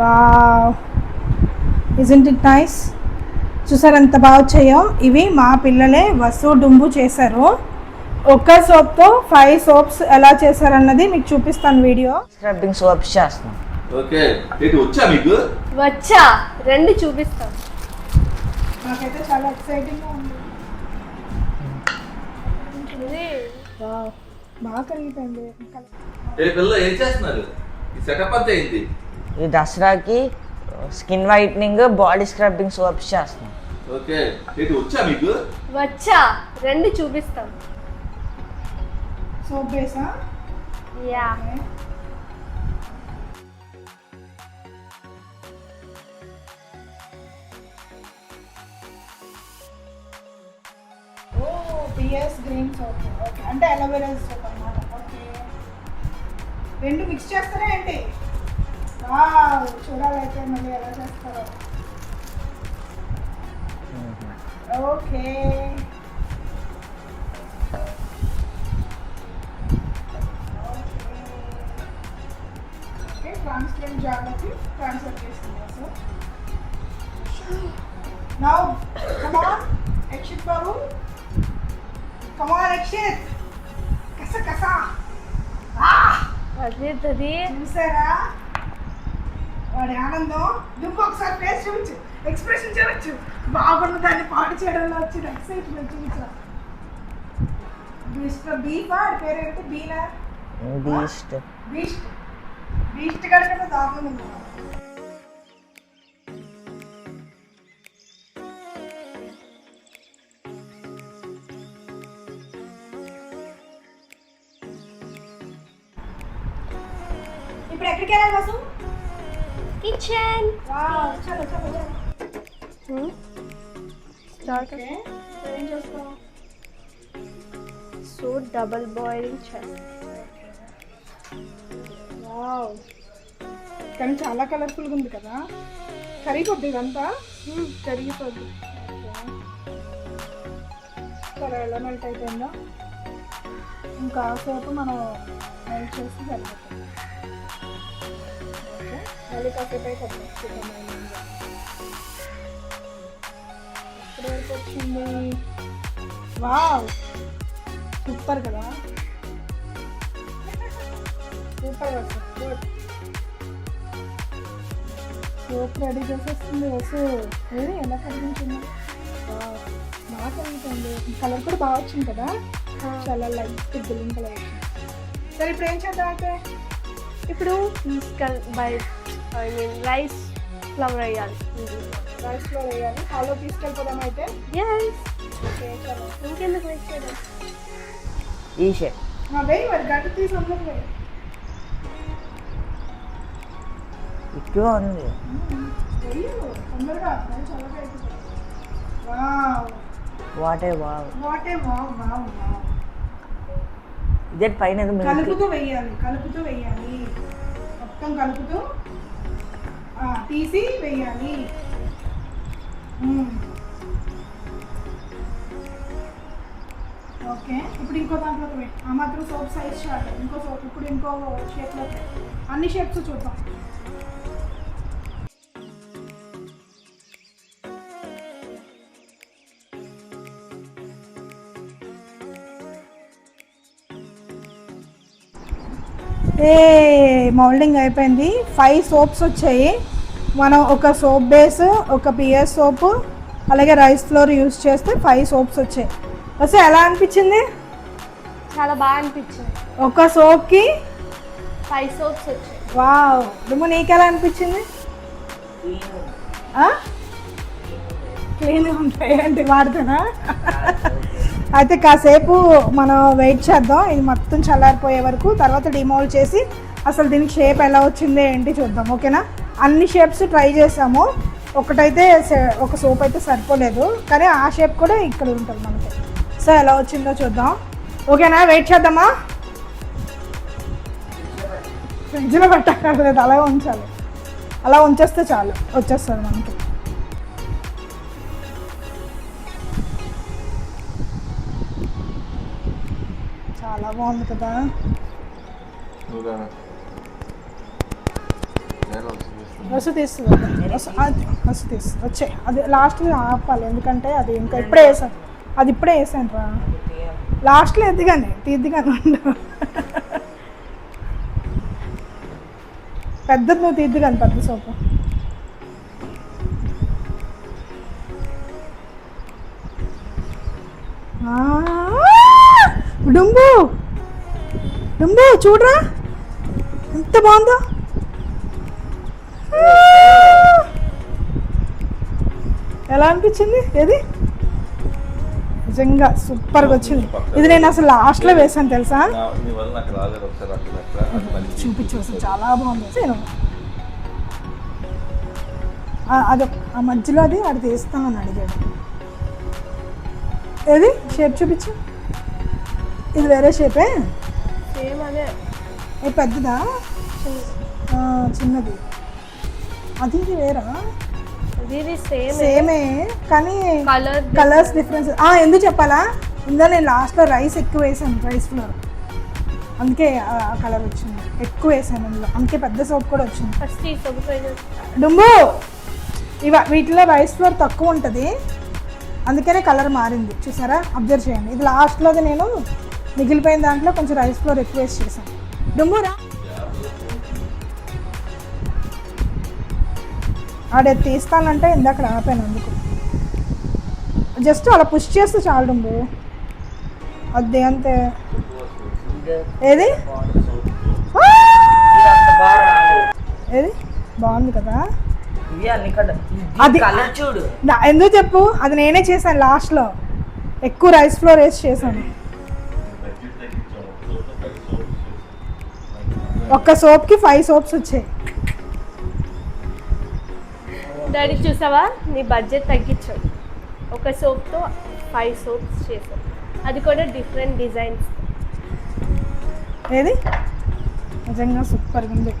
Wow isn't it nice చూసారు ఎంత బాగా వచ్చాయో? ఇవి మా పిల్లలే వసు డుంబు చేశారు. ఒక్క సోప్తో ఫైవ్ సోప్స్ ఎలా చేశారన్నది మీకు చూపిస్తాను వీడియో. స్క్రబ్బింగ్ సోప్స్ చేస్తున్నాం ఓకే. వచ్చా మీకు? వచ్చా. రండి చూపిస్తాం. నాకైతే చాలా ఎక్సైటింగ్గా ఉంది. బాగా కరిగిపోయింది. ఏ పిల్ల ఏం చేస్తున్నారు? ఈ సెటప్ అంతా ఏంటి? ఈ దసరాకి skin whitening body scrubbing soaps చేస్తున్నాం ఓకే. ఏంటి వచ్చా మీకు? వచ్చా. రండి చూపిస్తాం. Soap బేసా yeah. O PS green soap. Okay. అంటే అలోవెరా సోప్ అన్నమాట. ఓకే. రెండు మిక్స్ చేస్తారా ఏంటి? వావ్ చూడాలైతే మళ్ళీ ఎలా చేస్తారో ఓకే ఓకే ట్రాన్స్పరెంట్ జార్లోకి ట్రాన్స్ఫర్ చేసుకున్నాం sir now come on Yakshith Babu come on Yakshith కస కస అదే తది చూసారా వాడి ఆనందం దుమ్ము ఒకసారి ఫేస్ చూపించు ఎక్స్ప్రెషన్ చూపించు బాగున్న దాన్ని పాడు చేయడంలో వచ్చిన ఎక్సైట్మెంట్ చూపించు. మిస్టర్ బీఫ్ వాడి పేరేంటి బీనా బీస్ట్ బీస్ట్ బీస్ట్ కనుక దారుణం ఉంది. ఇప్పుడు ఎక్కడికి వెళ్ళాలి చలో స్టార్ట్ ఓకే ఏం చేస్తావు సో డబల్ బాయిలింగ్ చేస్తాం వావ్ కానీ చాలా కలర్ఫుల్గా ఉంది కదా? కరిగిపోద్ది ఇదంతా? కరిగిపోద్ది. సరే ఎలా మెల్ట్ అయిపోయిందో? ఇంకా సేపు మనం మెల్ట్ చేసి సరిపోతుంది ఓకే మళ్ళీ కాసేపు వరకు వచ్చింది. వావ్! సూపర్ కదా? Super good. సోప్ రెడీ చేసేస్తుంది వసు. ఏది? ఎలా వావ్, బాగా కరుగుతుంది కలర్ కూడా బాగా వచ్చింది కదా? చాలా లైట్ గ్రీన్ కలర్ వచ్చింది. సరే ఇప్పుడు ఏం చేద్దాం అయితే? ఇప్పుడు by I mean rice flour వేయాలి. రైస్లో వేయాలి. హాలో తీసుకెళ్ళిపోదాం అయితే? ఎస్ ఓకే చలో ఇంకెందుకు వెయిట్ చేయడం? ఈ షేప్ ఆ, వేయి మరి గడ్డ తీసి అందులో వేయి. ఎక్కువ ఉంది. What a wow. What a wow wow wow. ఇదే పైన. కలుపుతూ వెయ్యాలి కలుపుతూ వెయ్యాలి మొత్తం కలుపుతూ తీసి వెయ్యాలి ఓకే ఇప్పుడు ఇంకో దాంట్లోకి వెయ్యి ఆ మాత్రం సోప్ సైజ్ చాలు. ఇంకో సోప్ ఇప్పుడు ఇంకో షేప్లో అన్ని షేప్స్ చూద్దాం. ఏ మౌల్డింగ్ అయిపోయింది. ఫైవ్ సోప్స్ వచ్చాయి. మనం ఒక సోప్ బేస్ ఒక పిఎస్ సోపు అలాగే రైస్ ఫ్లోర్ యూస్ చేస్తే ఫైవ్ సోప్స్ వచ్చాయి. వస్తే ఎలా అనిపించింది? చాలా బాగా అనిపించింది. ఒక సోప్కి ఫైవ్ సోప్స్ వచ్చాయి. వావ్. దుమ్ము నీకు ఎలా అనిపించింది క్లీన్గా ఉంటాయి ఏంటి వాడుతున్నా అయితే కాసేపు మనం వెయిట్ చేద్దాం. ఇది మొత్తం చల్లారిపోయే వరకు తర్వాత డిమోల్డ్ చేసి అసలు దీనికి షేప్ ఎలా వచ్చింది ఏంటి చూద్దాం ఓకేనా? అన్ని షేప్స్ ట్రై చేసాము. ఒకటైతే ఒక సోప్ అయితే సరిపోలేదు. కానీ ఆ షేప్ కూడా ఇక్కడ ఉంటుంది మనకి. సో ఎలా వచ్చిందో చూద్దాం. ఓకేనా? వెయిట్ చేద్దామా? ఫ్రిడ్జ్లో పెట్టక్కర్లేదు అలా ఉంచాలి. అలా ఉంచేస్తే చాలు వచ్చేస్తుంది మనకి. చాలా బాగుంది కదా. నువ్వు రా. నేను వచ్చి చేస్తున్నా. వసు తీస్తుంది వసు తీస్తుంది వచ్చే అది లాస్ట్ ఆపాలి ఎందుకంటే అది ఇంకా ఇప్పుడే వేసాను అది ఇప్పుడే వేసాను రా. లాస్ట్లో ఎద్దుగానే తీద్దిగానే ఉండు. పెద్దది నువ్వు తీద్దిగాని పెద్ద సోపు. ఆ, డుంబు! డుంబు చూడరా? ఎంత బాగుందో! ఎలా అనిపించింది? ఏది? నిజంగా సూపర్గా వచ్చింది. ఇది నేను అసలు లాస్ట్లో వేసాను తెలుసా? చూపించు అసలు చాలా బాగుంది. నేను అది ఆ మధ్యలో అది అది తీస్తానని అడిగాడు. ఏది? షేప్ చూపించు. ఇది వేరే షేపే? సేమ్ అదే. ఏ పెద్దదా? చిన్నది. అది ఇది వేరా? ఇది సేమ్. సేమే కానీ కలర్ కలర్స్ డిఫరెన్స్ ఎందుకు చెప్పాలా? ఇందా నేను లాస్ట్లో రైస్ ఎక్కువ వేసాను రైస్ ఫ్లోర్ అందుకే ఆ కలర్ వచ్చింది. ఎక్కువ వేసాను అందులో అందుకే పెద్ద సోప్ కూడా వచ్చింది. ఫస్ట్ ఈ డుంబు! ఇవ వీటిలో రైస్ ఫ్లోర్ తక్కువ ఉంటుంది. అందుకనే కలర్ మారింది. చూసారా? అబ్జర్వ్ చేయండి. ఇది లాస్ట్లోది నేను మిగిలిపోయిన దాంట్లో కొంచెం రైస్ ఫ్లోర్ ఎక్కువ వేసి చేశాను డుంబు రా ఆడే తీస్తానంటే ఇందాక ఆపాను అందుకు. జస్ట్ అలా పుష్ చేస్తే చాలు డుంబు అది అంతే. ఏది! ఏది? బాగుంది కదా? అది- ఎందుకు చెప్పు? అది నేనే చేశాను లాస్ట్లో ఎక్కువ రైస్ ఫ్లోర్ వేసి చేశాను. ఒక్క సోప్కి ఫైవ్ సోప్స్ వచ్చాయి. డాడీ చూసావా? నీ బడ్జెట్ తగ్గించాడు ఒక సోప్తో ఫైవ్ సోప్స్ చేసాం. అది కూడా డిఫరెంట్ డిజైన్స్. ఏది? నిజంగా సూపర్గా ఉంది.